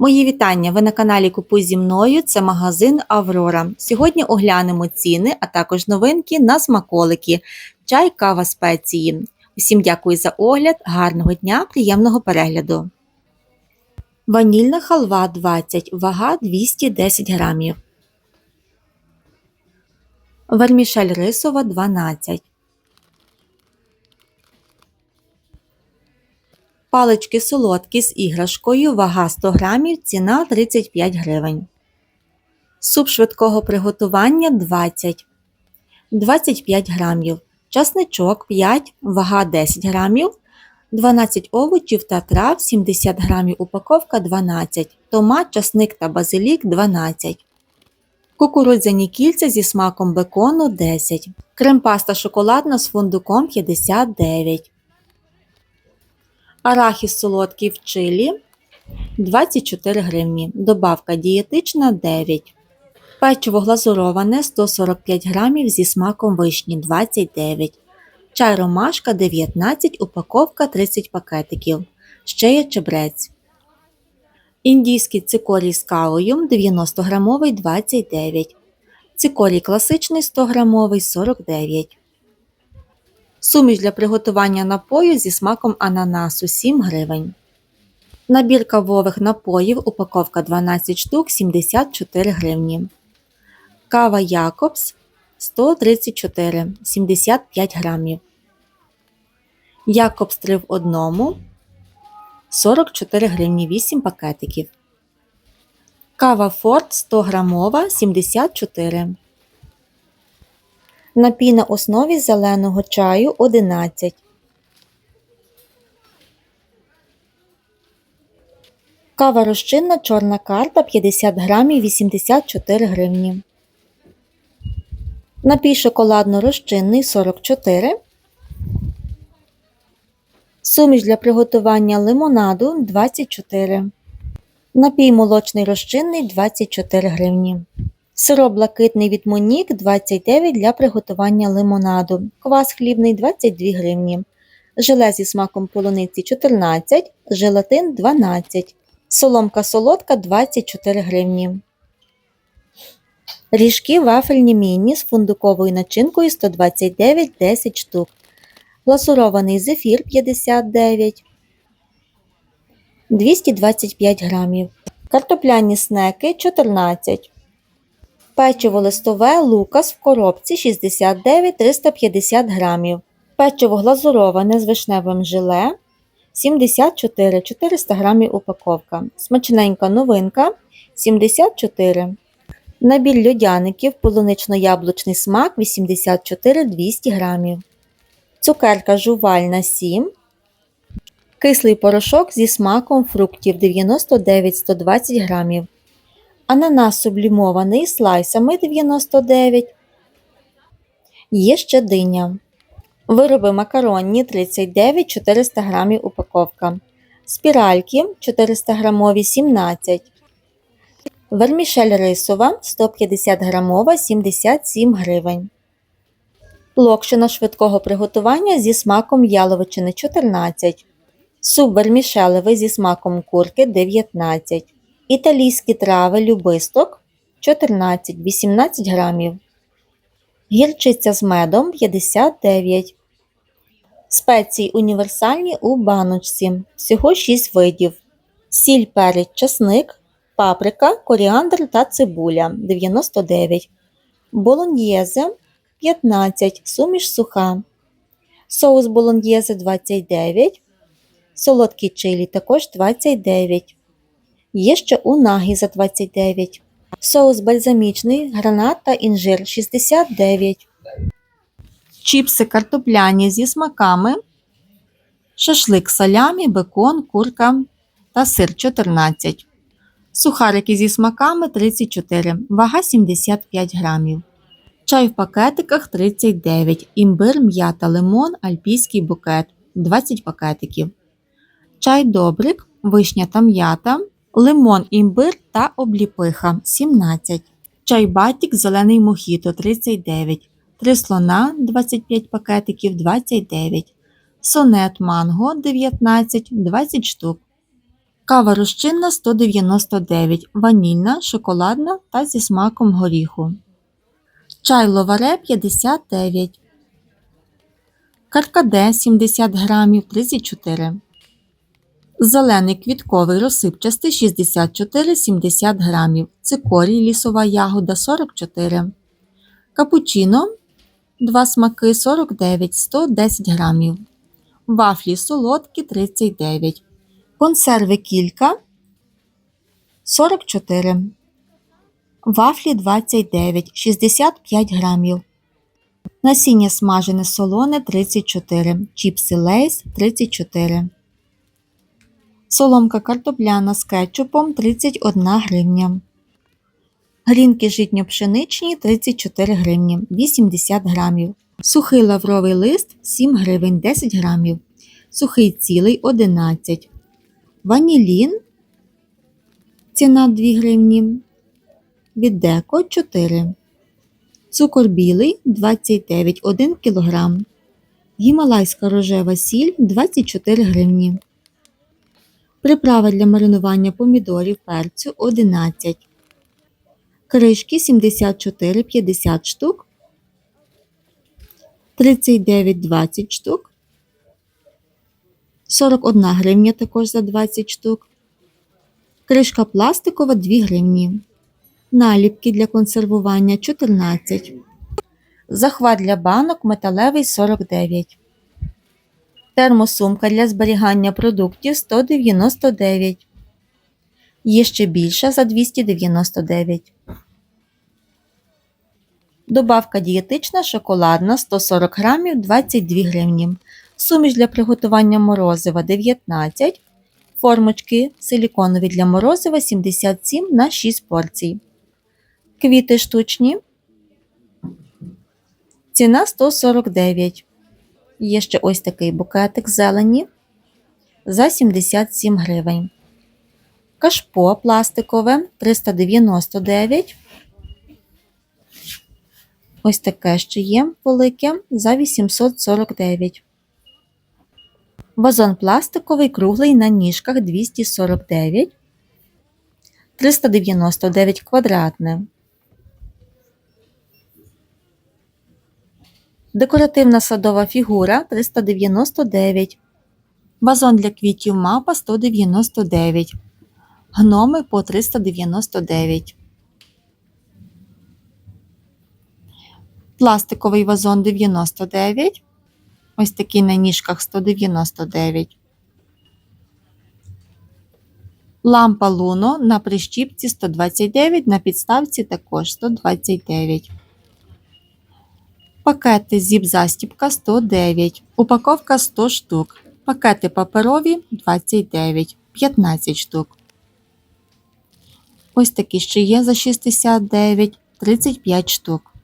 Мої вітання! Ви на каналі Купуй зі мною. Це магазин Аврора. Сьогодні оглянемо ціни, а також новинки на смаколики, чай, кава, спеції. Усім дякую за огляд, гарного дня, приємного перегляду. Ванільна халва 20, вага 210 грамів. Вермішель рисова 12. Палички солодкі з іграшкою, вага 100 грамів, ціна 35 гривень. Суп швидкого приготування 20, 25 грамів. Часничок 5, вага 10 грамів. 12 овочів та трав, 70 грамів упаковка 12, томат, часник та базилік 12. Кукурудзяні кільця зі смаком бекону 10. Крем-паста шоколадна з фундуком 59. Арахіс солодкий в чилі 24 гривні. Добавка дієтична 9. Печиво глазуроване 145 грамів зі смаком вишні 29. Чай ромашка 19, упаковка 30 пакетиків. Ще є чебрець. Індійський цикорій з кавою 90 грамовий 29. Цикорій класичний 100 грамовий 49. Суміш для приготування напою зі смаком ананасу 7 гривень. Набір кавових напоїв, упаковка 12 штук 74 гривні. Кава Якобс 134 75 грамів. Якобс 3 в одному 44 гривні 8 пакетиків. Кава Форт 100 грамова 74 Напій на основі зеленого чаю 11. Кава розчинна чорна карта 50 грамів 84 гривні. Напій шоколадно-розчинний 44. Суміш для приготування лимонаду 24. Напій молочний розчинний 24 гривні. Сироп блакитний від Монік 29 для приготування лимонаду. Квас хлібний 22 гривні. Желе зі смаком полуниці 14, желатин 12. Соломка солодка 24 гривні. Ріжки вафельні міні з фундуковою начинкою 129 10 штук. Гласурований зефір 59. 225 грамів. Картопляні снеки 14. Печиво листове Лукас в коробці 69 350 грамів. Печиво глазуроване з вишневим желе 74 400 грамів упаковка. Смачненька новинка 74. Набір льодяників полунично-яблучний смак 84 200 грамів. Цукерка жувальна 7. Кислий порошок зі смаком фруктів 99 120 грамів. Ананас сублімований слайсами 99. Є ще диня. Вироби макаронні 39 400 грамів упаковка. Спіральки 400 грамові 17. Вермішель рисова 150 грамова 77 гривень. Локшина швидкого приготування зі смаком яловичини 14. Суп вермішелевий зі смаком курки 19. Італійські трави любисток 14-18 грамів. Гірчиця з медом 59. Спеції універсальні у баночці. Всього 6 видів. Сіль перець часник, паприка, коріандр та цибуля 99. Болоньєзе 15. Суміш суха. Соус болоньєзе 29. Солодкий чилі також 29. Є ще унагі за 29. Соус бальзамічний, гранат та інжир 69. Чіпси картопляні зі смаками. Шашлик салямі, бекон, курка та сир 14. Сухарики зі смаками 34. Вага 75 грамів. Чай в пакетиках 39. Імбир, м'ята, лимон, альпійський букет 20 пакетиків. Чай добрик, вишня та м'ята лимон імбир та обліпиха 17, чай батік зелений мохіто 39, 3 слона 25 пакетиків 29, сонет манго 19 20 штук. Кава розчинна 199, ванільна, шоколадна та зі смаком горіху. Чай ловаре 59. Каркаде 70 грамів 34. Зелений квітковий розсипчастий 64-70 грамів. Цикорій лісова ягода 44. Капучино 2 смаки 49 110 грамів. Вафлі солодкі 39. Консерви кілька 44. Вафлі 29 65 грамів. Насіння смажене солоне 34. Чіпси лейс 34. Соломка картопляна з кетчупом 31 гривня. Грінки житньо-пшеничні 34 гривні 80 грамів. Сухий лавровий лист 7 гривень 10 грамів. Сухий цілий 11. Ванілін. Ціна 2 гривні. Від деко 4. Цукор білий 29 1 кг. Гімалайська рожева сіль 24 гривні. Приправа для маринування помідорів перцю 11. Кришки 74,50 штук. 39,20 штук. 41 гривня також за 20 штук. Кришка пластикова 2 гривні. Наліпки для консервування 14. Захват для банок металевий 49. Термосумка для зберігання продуктів 199. Є ще більша за 299. Добавка дієтична шоколадна 140 грамів 22 гривні. Суміш для приготування морозива 19. Формочки силіконові для морозива 77 на 6 порцій. Квіти штучні. Ціна 149. Є ще ось такий букетик зелені за 77 гривень. Кашпо пластикове 399. Ось таке ще є велике за 849. Вазон пластиковий круглий на ніжках 249. 399 квадратне. Декоративна садова фігура 399. Вазон для квітів мапа 199. Гноми по 399. Пластиковий вазон 99. Ось такий на ніжках 199. Лампа Луно на прищіпці 129, на підставці також 129. Пакети зіп-застіпка 109. Упаковка 100 штук. Пакети паперові 29, 15 штук. Ось такі ще є за 69, 35 штук.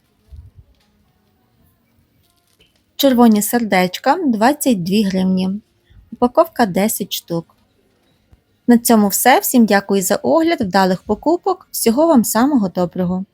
Червоні сердечка 22 гривні. Упаковка 10 штук. На цьому все. Всім дякую за огляд, вдалих покупок. Всього вам самого доброго!